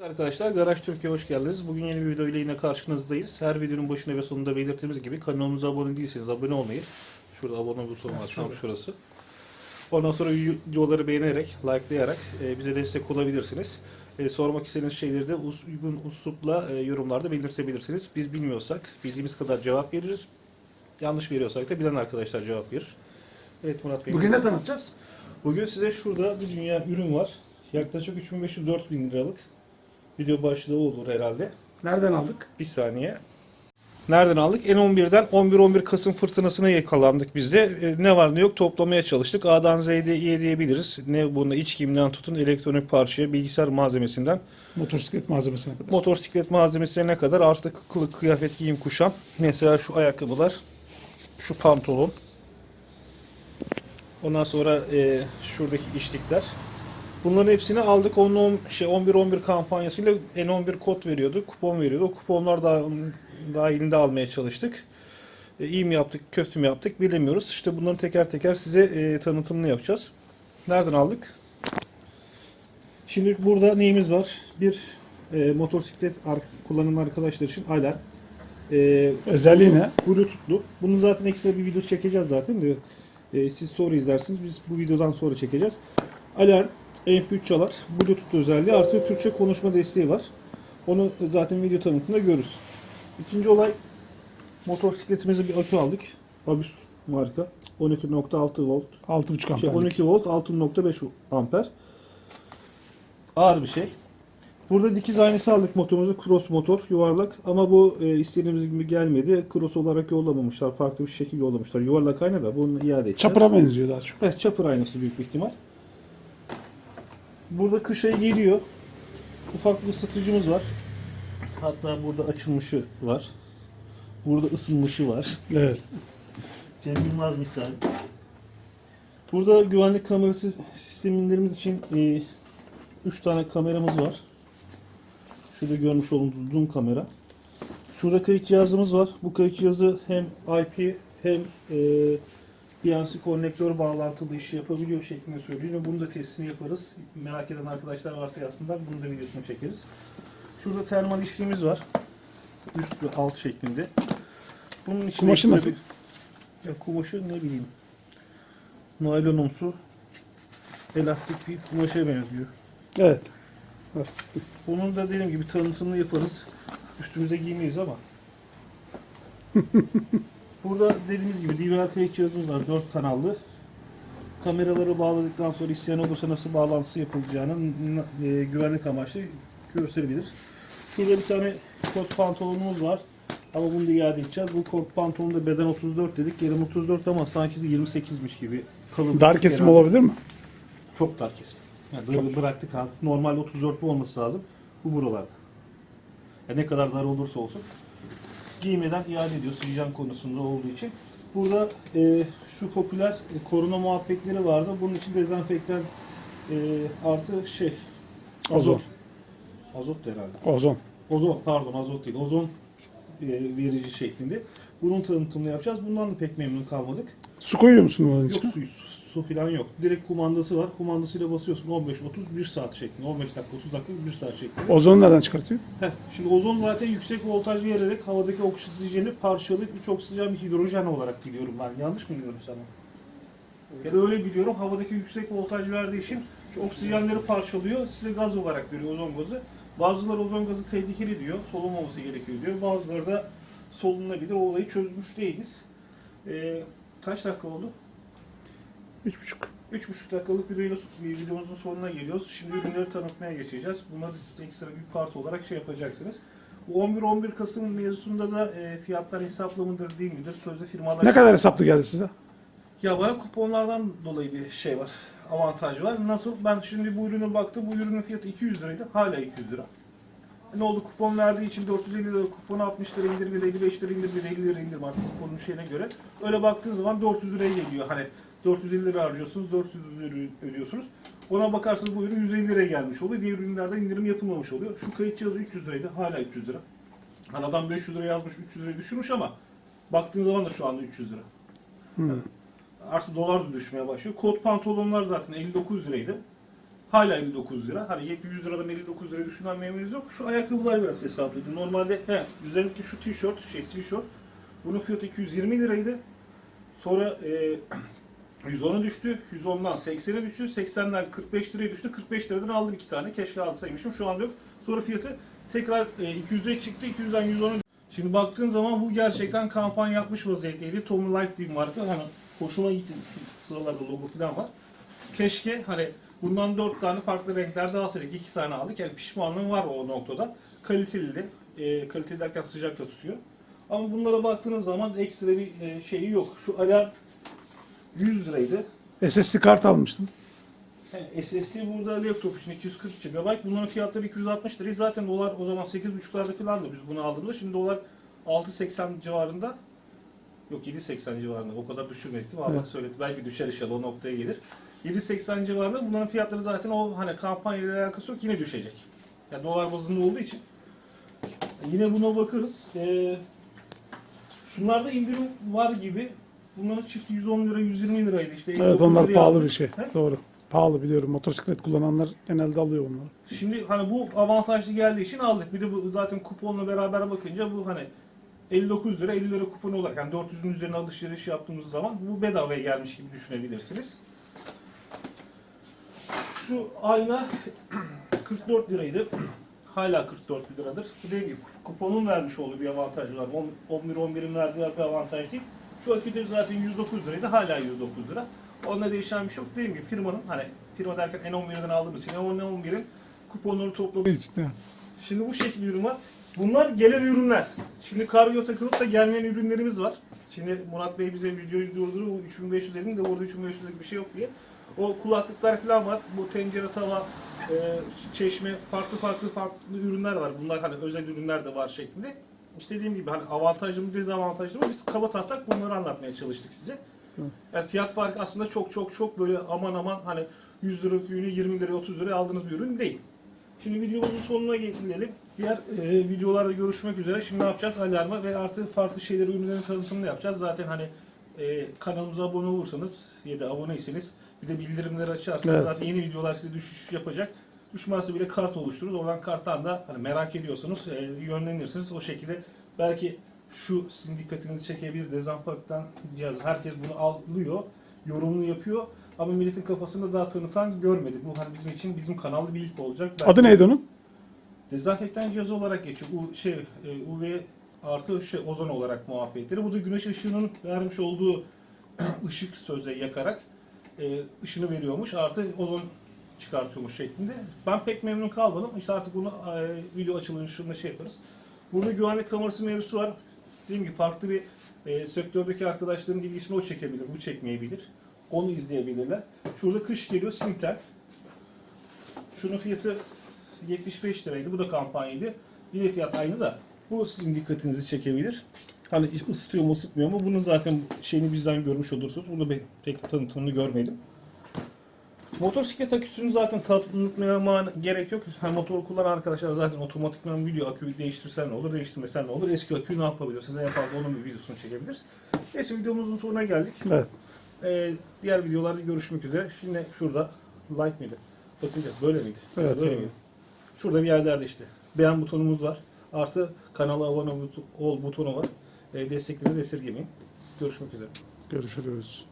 Arkadaşlar Garaj Türkiye hoş geldiniz. Bugün yeni bir video ile yine karşınızdayız. Her videonun başında ve sonunda belirttiğimiz gibi kanalımıza abone değilseniz abone olmayı. Şurada abone butonu var tam şurası. Ondan sonra videoları beğenerek, likelayarak e, bize destek olabilirsiniz. E, sormak istediğiniz şeyleri de uygun uslupla e, yorumlarda belirtebilirsiniz. Biz bilmiyorsak bildiğimiz kadar cevap veririz. Yanlış veriyorsak da bilen arkadaşlar cevap verir. Evet Murat Bey. Bugün ne tanıtacağız? Bugün size şurada bir dünya ürün var. Yaklaşık 3500-4000 liralık. Video başlığı olur herhalde. Nereden aldık? Bir saniye. Nereden aldık? N11'den 11-11 Kasım fırtınasına yakalandık biz de. E, ne var ne yok toplamaya çalıştık. A'dan Z'ye İyi diyebiliriz. Ne bunda iç kimden tutun elektronik parçaya, bilgisayar malzemesinden, Motosiklet malzemesine kadar. motosiklet malzemesine kadar artık kılık, kıyafet, giyim, kuşam. Mesela şu ayakkabılar, şu pantolon. Ondan sonra e, şuradaki içlikler. Bunların hepsini aldık. Onun on- şey 11-11 kampanyasıyla N11 kod veriyordu, kupon veriyordu. O kuponlar da dahilinde almaya çalıştık. E, iyi mi yaptık, kötü mü yaptık bilemiyoruz. İşte bunları teker teker size e, tanıtımını yapacağız. Nereden aldık? Şimdi burada neyimiz var? Bir e, motosiklet ar- kullanan arkadaşlar için alarm. E, Özelliği ne? Bluetooth'lu. Bunu zaten ekstra bir video çekeceğiz zaten de. E, siz sonra izlersiniz. Biz bu videodan sonra çekeceğiz. Alarm, MP3 çalar, Bluetooth özelliği artı Türkçe konuşma desteği var. Onu zaten video tanıtımında görürüz. İkinci olay motosikletimize bir akü aldık. Abus marka. 12.6 volt. 6.5 amper. Şey, 12 volt 6.5 amper. Ağır bir şey. Burada dikiz aynası aldık motorumuzu. Cross motor yuvarlak ama bu e, istediğimiz gibi gelmedi. Cross olarak yollamamışlar. Farklı bir şekil yollamışlar. Yuvarlak ayna da bunu iade edeceğiz. Çapıra benziyor daha çok. Evet, çapır aynası büyük bir ihtimal. Burada kışa geliyor. Ufak bir ısıtıcımız var. Hatta burada açılmışı var. Burada ısınmışı var. Evet. Cem Yılmaz misal. Burada güvenlik kamerası sistemlerimiz için 3 tane kameramız var. Şurada görmüş olduğunuz zoom kamera. Şurada kayıt cihazımız var. Bu kayıt cihazı hem IP hem e, BNC konnektör bağlantılı işi yapabiliyor şeklinde söylüyor. Bunu da testini yaparız. Merak eden arkadaşlar varsa yazsınlar. Bunu da videosunu çekeriz. Şurada termal işlemimiz var. Üst ve alt şeklinde. Bunun içinde Kumaşı nasıl? bir- ya kumaşı ne bileyim. Naylonumsu elastik bir kumaşa benziyor. Evet. Lastik. Bunun da dediğim gibi tanıtımını yaparız. Üstümüze giymeyiz ama. Burada dediğimiz gibi DVR kayıt cihazımız var. 4 kanallı. Kameraları bağladıktan sonra isteyen olursa nasıl bağlantısı yapılacağını n- e, güvenlik amaçlı gösterebilir. Şurada bir tane kot pantolonumuz var. Ama bunu da iade edeceğiz. Bu kot pantolonda beden 34 dedik. Yerim 34 ama sanki 28'miş gibi. Kalın. Dar kesim Genelde- olabilir mi? çok dar kesim. Yani darı bıraktık abi. Normal 34'lü olması lazım. Bu buralarda. Ya ne kadar dar olursa olsun. Giymeden iade ediyoruz hijyen konusunda olduğu için. Burada e, şu popüler e, koruma muhabbetleri vardı. Bunun için dezenfektan e, artı şey Ozon. Azot da herhalde. Ozon. Ozon pardon azot değil. Ozon e, verici şeklinde. Bunun tanıtımını yapacağız. Bundan da pek memnun kalmadık. Su koyuyor musun bunun Yok içine? su, su falan yok. Direkt kumandası var. Kumandasıyla basıyorsun 15 30 1 saat şeklinde. 15 dakika 30 dakika 1 saat şeklinde. Ozonu nereden çıkartıyor? Heh, şimdi ozon zaten yüksek voltaj vererek havadaki oksijeni parçalayıp üç oksijen bir hidrojen olarak biliyorum ben. Yanlış mı biliyorum sana? Yani öyle biliyorum. Havadaki yüksek voltaj verdiği için şu oksijenleri parçalıyor. Size gaz olarak veriyor ozon gazı. Bazıları ozon gazı tehlikeli diyor. Solunmaması gerekiyor diyor. Bazıları da solunabilir. O olayı çözmüş değiliz. Ee, kaç dakika oldu? Üç buçuk. 3,5 dakikalık videonun, videomuzun sonuna geliyoruz. Şimdi ürünleri tanıtmaya geçeceğiz. Bunları siz ekstra bir part olarak şey yapacaksınız. Bu 11-11 Kasım mevzusunda da e, fiyatlar hesaplı mıdır değil midir? Sözde firmalar... Ne kadar hesaplı geldi size? Ya bana kuponlardan dolayı bir şey var. Avantaj var. Nasıl? Ben şimdi bu ürüne baktım. Bu ürünün fiyatı 200 liraydı. Hala 200 lira. Ne oldu? Kupon verdiği için 450 lira kuponu 60 lira indir, bir 55 lira indir, bir 50 lira indir artık kuponun şeyine göre. Öyle baktığın zaman 400 liraya geliyor. Hani 450 lira harcıyorsunuz, 400 lira ödüyorsunuz. Ona bakarsanız bu ürün 150 liraya gelmiş oluyor. Diğer ürünlerde indirim yapılmamış oluyor. Şu kayıt cihazı 300 liraydı. Hala 300 lira. Hani adam 500 lira yazmış, 300 liraya düşürmüş ama baktığın zaman da şu anda 300 lira. Hmm. Artı dolar da düşmeye başlıyor. Kot pantolonlar zaten 59 liraydı. Hala 59 lira. Hani 100 liradan 59 liraya düşünen memnunuz yok. Şu ayakkabılar biraz hesaplıydı. Normalde he, üzerindeki şu tişört, şey sweatshirt. Bunun fiyatı 220 liraydı. Sonra e, 110'a düştü. 110'dan 80'e düştü. 80'den 45 liraya düştü. 45 liradan aldım iki tane. Keşke alsaymışım. Şu anda yok. Sonra fiyatı tekrar e, 200'e çıktı. 200'den 110'a Şimdi baktığın zaman bu gerçekten kampanya yapmış vaziyetteydi. Tommy Life diye bir marka. Hani hoşuma gitti. Şu sıralarda logo falan var. Keşke hani bundan 4 tane farklı renklerde alsaydık. 2 tane aldık. Yani pişmanlığım var o noktada. Kaliteli de. E, kaliteli derken sıcak da tutuyor. Ama bunlara baktığınız zaman ekstra bir e, şeyi yok. Şu alarm 100 liraydı. SSD kart almıştın. Yani SSD burada laptop için 240 GB. Bunların fiyatları 260 lira. Zaten dolar o zaman 8.5'larda falan da biz bunu aldığımızda. Şimdi dolar 6.80 civarında. Yok 7.80 civarında. O kadar düşürmekti. Valla Evet. söyledi. Belki düşer inşallah o noktaya gelir. 7.80 civarında. Bunların fiyatları zaten o hani kampanyayla alakası yok. Yine düşecek. Yani dolar bazında olduğu için. Yine buna bakarız. Ee, şunlarda indirim var gibi. Bunların çifti 110 lira, 120 liraydı. İşte Evet 59 onlar liraya pahalı aldık. bir şey. He? Doğru. Pahalı biliyorum. Motosiklet kullananlar genelde alıyor onları. Şimdi hani bu avantajlı geldiği için aldık. Bir de bu zaten kuponla beraber bakınca bu hani 59 lira 50 lira kupon olarak yani 400'ün üzerine alışveriş yaptığımız zaman bu bedavaya gelmiş gibi düşünebilirsiniz. Şu ayna 44 liraydı. Hala 44 liradır. Dediğim gibi kuponun vermiş olduğu bir avantaj var. 11-11'in verdiği bir avantaj değil. Şu aküde zaten 109 liraydı. Hala 109 lira. Onunla değişen bir şey yok. Dediğim gibi firmanın hani firma derken N11'den aldığımız için N11'in kuponları topladık. İçinde. Şimdi bu şekilde ürün var. Bunlar gelen ürünler. Şimdi kargo takılıp da gelmeyen ürünlerimiz var. Şimdi Murat Bey bize videoyu durduruyor. Bu 3500 dedim de orada 3500'lik bir şey yok diye. O kulaklıklar falan var. Bu tencere, tava, e, çeşme, farklı farklı farklı ürünler var. Bunlar hani özel ürünler de var şeklinde. İşte dediğim gibi hani avantajlı mı dezavantajlı mı biz kaba taslak bunları anlatmaya çalıştık size. Yani fiyat farkı aslında çok çok çok böyle aman aman hani 100 liralık ürünü 20 liraya 30 liraya aldığınız bir ürün değil. Şimdi videomuzun sonuna gelelim. Diğer e, videolarda görüşmek üzere. Şimdi ne yapacağız? Alarma ve artı farklı şeyleri ürünlerin tanıtımını yapacağız. Zaten hani e, kanalımıza abone olursanız ya da aboneyseniz bir de bildirimleri açarsanız Evet. zaten yeni videolar size düşüş yapacak. Düşmezse bile kart oluştururuz. Oradan karttan da hani merak ediyorsanız e, yönlenirsiniz. O şekilde belki şu sizin dikkatinizi çekebilir dezenfektan cihazı. Herkes bunu alıyor, yorumunu yapıyor. Ama milletin kafasında daha tanıtan görmedik. Bu hani bizim için bizim kanalda bir ilk olacak. Belki- Adı neydi onun? Dezenfektan cihazı olarak geçiyor. U, şey, e, UV artı şey, ozon olarak muhabbetleri. Bu da güneş ışığının vermiş olduğu ışık sözde yakarak e, ışını veriyormuş. Artı ozon çıkartıyormuş şeklinde. Ben pek memnun kalmadım. İşte artık bunu e, video açılışında şey yaparız. Burada güvenlik kamerası mevzusu var. Dediğim gibi farklı bir e, sektördeki arkadaşların ilgisini o çekebilir, bu çekmeyebilir. Onu izleyebilirler. Şurada kış geliyor, Sintel. Şunun fiyatı 75 liraydı. Bu da kampanyaydı. Bir de fiyat aynı da. Bu sizin dikkatinizi çekebilir. Hani ısıtıyor mu ısıtmıyor mu? Bunun zaten şeyini bizden görmüş olursunuz. Bunu ben pek tanıtımını görmedim. Motosiklet aküsünü zaten tanıtmaya gerek yok. Hani motor kullanan arkadaşlar zaten otomatikman video aküyü değiştirsen ne olur, değiştirmesen ne olur. Eski aküyü ne yapabilirsiniz? En fazla onun bir videosunu çekebiliriz. Neyse videomuzun sonuna geldik. Evet. Ee, diğer videolarda görüşmek üzere. Şimdi şurada like miydi? Bakacağız. Böyle miydi? Evet, Böyle evet. miydi? Şurada bir yerlerde işte. Beğen butonumuz var. Artı kanala abone ol butonu var. Ee, desteklerinizi esirgemeyin. Görüşmek üzere. Görüşürüz.